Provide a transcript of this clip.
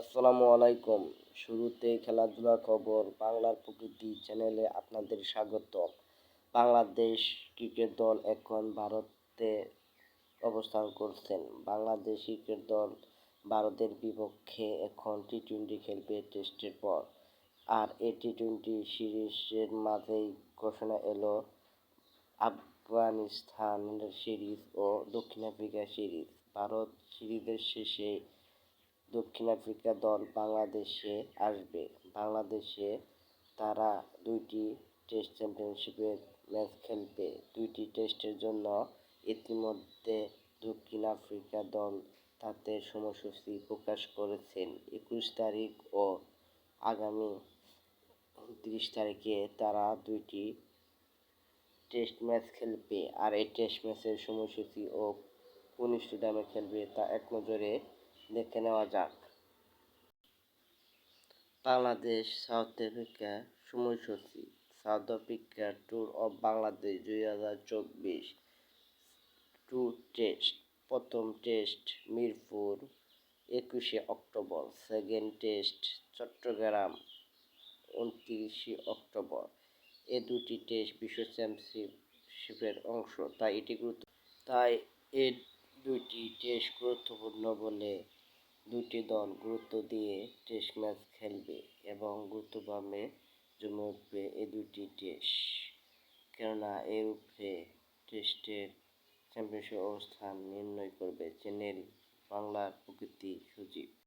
আসসালামু আলাইকুম। শুরুতে খেলাধুলা খবর বাংলার প্রকৃতি চ্যানেলে আপনাদের স্বাগত বাংলাদেশ ক্রিকেট দল এখন ভারতে অবস্থান করছেন। বাংলাদেশ ক্রিকেট দল ভারতের বিপক্ষে এখন টি টোয়েন্টি খেলবে টেস্টের পর। আর এই টি টোয়েন্টি সিরিজের মাঝেই ঘোষণা এলো আফগানিস্তান সিরিজ ও দক্ষিণ আফ্রিকা সিরিজ। ভারত সিরিজের শেষে দক্ষিণ আফ্রিকা দল বাংলাদেশে আসবে। বাংলাদেশে তারা দুইটি টেস্ট চ্যাম্পিয়নশিপের ম্যাচ খেলবে। দুইটি টেস্টের জন্য ইতিমধ্যে দক্ষিণ আফ্রিকা দল তাদের সময়সূচি প্রকাশ করেছেন। একুশ তারিখ ও আগামী তিরিশ তারিখে তারা দুইটি টেস্ট ম্যাচ খেলবে। আর এই টেস্ট ম্যাচের সময়সূচি ও কোন স্টেডিয়ামে খেলবে তা এক নজরে দেখে নেওয়া যাক। বাংলাদেশ সাউথ আফ্রিকা সময়সূচি South Africa tour of Bangladesh দুই হাজার চব্বিশ টু টেস্ট। প্রথম টেস্ট মিরপুর, একুশে অক্টোবর। সেকেন্ড টেস্ট চট্টগ্রাম, উনত্রিশে অক্টোবর। এ দুটি টেস্ট বিশ্ব চ্যাম্পিয়নশিপের অংশ, তাই এটি গুরুত্ব তাই এ দুইটি টেস্ট গুরুত্বপূর্ণ বলে দুটি দল গুরুত্ব দিয়ে টেস্ট ম্যাচ খেলবে এবং গুরুত্বভাবে জমে উঠবে এই দুটি টেস্ট কেননা এর উপরে টেস্টের চ্যাম্পিয়নশিপ অবস্থান নির্ণয় করবে চ্যানেল বাংলার প্রকৃতি সজীব